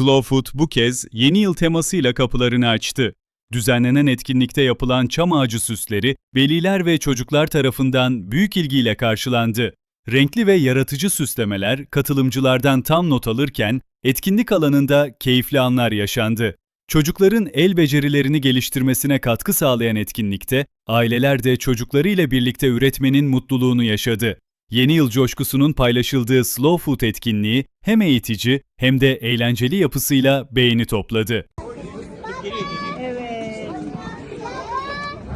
Slow Food bu kez yeni yıl temasıyla kapılarını açtı. Düzenlenen etkinlikte yapılan çam ağacı süsleri veliler ve çocuklar tarafından büyük ilgiyle karşılandı. Renkli ve yaratıcı süslemeler katılımcılardan tam not alırken etkinlik alanında keyifli anlar yaşandı. Çocukların el becerilerini geliştirmesine katkı sağlayan etkinlikte aileler de çocuklarıyla birlikte üretmenin mutluluğunu yaşadı. Yeni yıl coşkusunun paylaşıldığı Slow Food etkinliği hem eğitici hem de eğlenceli yapısıyla beğeni topladı. Evet.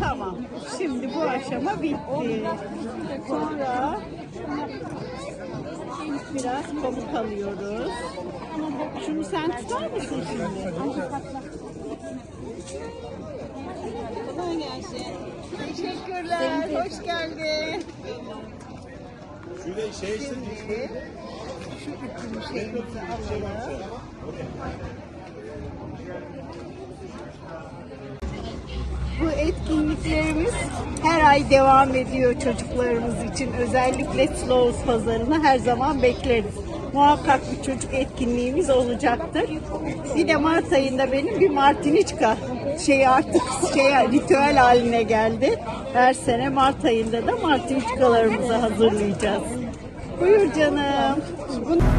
Tamam. Şimdi bu aşama bitti. Sonra biraz pamuk alıyoruz. Şunu sen tutar mısın şimdi? Kolay gelsin. Teşekkürler. Hoş geldin. Şu üçüncü şeyimizi alalım. Bu etkinliklerimiz her ay devam ediyor çocuklarımız için. Özellikle Slows pazarına her zaman bekleriz. Muhakkak bir çocuk etkinliğimiz olacaktır. Bir de Mart ayında benim bir Martiniçka şey artık şey ritüel haline geldi. Her sene Mart ayında da Martiniçkalarımızı hazırlayacağız. Buyur canım. Bu-